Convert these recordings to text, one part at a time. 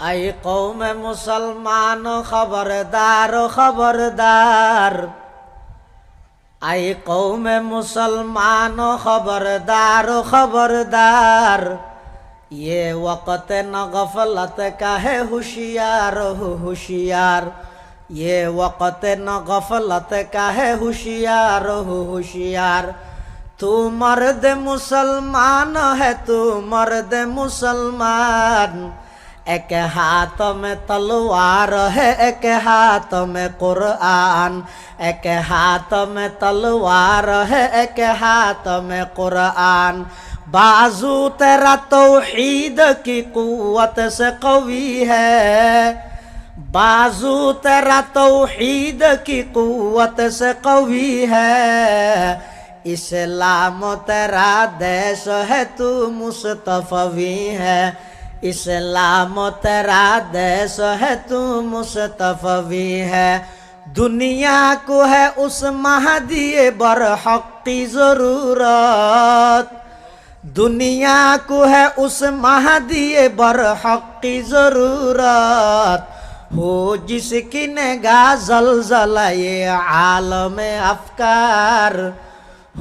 اے قوم مسلمان، خبردار خبردار. اے قوم مسلمان، خبردار خبردار. یہ وقت نہ غفلت کا ہے ہوشیار ہوشیار. یہ وقت نہ غفلت کا ہے ہوشیار ہوشیار. تو مرد مسلمان ہے، تو مرد مسلمان. ایک ہاتھ میں تلوار ہے ایک ہاتھ میں قرآن ایک ہاتھ میں تلوار ہے ایک ہاتھ میں قرآن بازو تیرا توحید کی قوت سے قوی ہے بازو تیرا توحید کی قوت سے قوی ہے اسلام تیرا دیش ہے تو مصطفی ہے اسلام و تیرا دیس ہے تو مصطفی ہے۔ دنیا کو ہے اس مہدی برحق کی ضرورت۔ دنیا کو ہے اس مہدی برحق کی ضرورت۔ ہو جس کی نگاہ زلزلہ یہ عالم افکار۔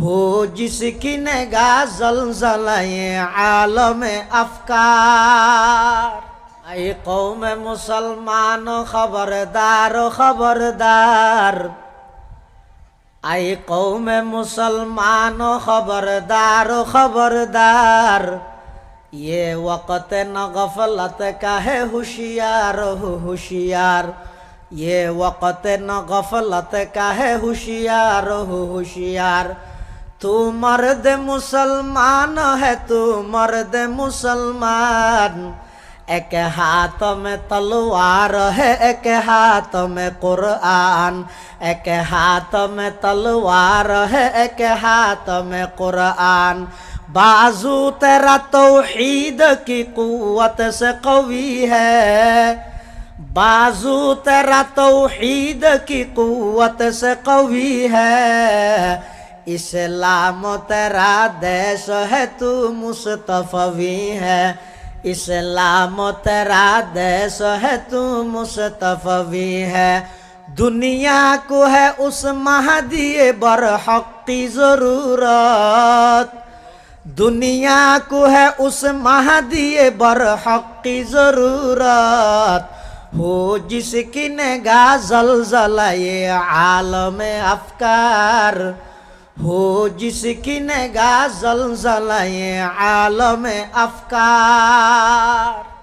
ہو جس کی نگاہ زلزلہ عالم افکار۔ اے قوم مسلمان و خبردار و خبردار۔ اے قوم مسلمان و خبردار و خبردار۔ یہ وقت نغفلت کا ہے ہوشیار، ہو ہوشیار۔ یہ وقت نغفلت غفلت کا ہے ہوشیار، ہو ہوشیار۔ تو مرد مسلمان ہے تو مرد مسلمان ایک ہاتھ میں تلوار ہے ایک ہاتھ میں قرآن ایک ہاتھ میں تلوار ہے ایک ہاتھ میں قرآن بازو تیرا توحید کی قوت سے قوی ہے بازو تیرا توحید کی قوت سے قوی ہے اسلام تیرا دیش ہے تو مصطفی ہے۔ اسلام تیرا دیش ہے تو مصطفی ہے۔ دنیا کو ہے اس مہدی برحق کی ضرورت۔ دنیا کو ہے اس مہدی برحق کی ضرورت۔ ہو جس کی نگاہ زلزلہ یہ عالم افکار۔ ہو جس کی نگاہ زلزلہ عالم افکار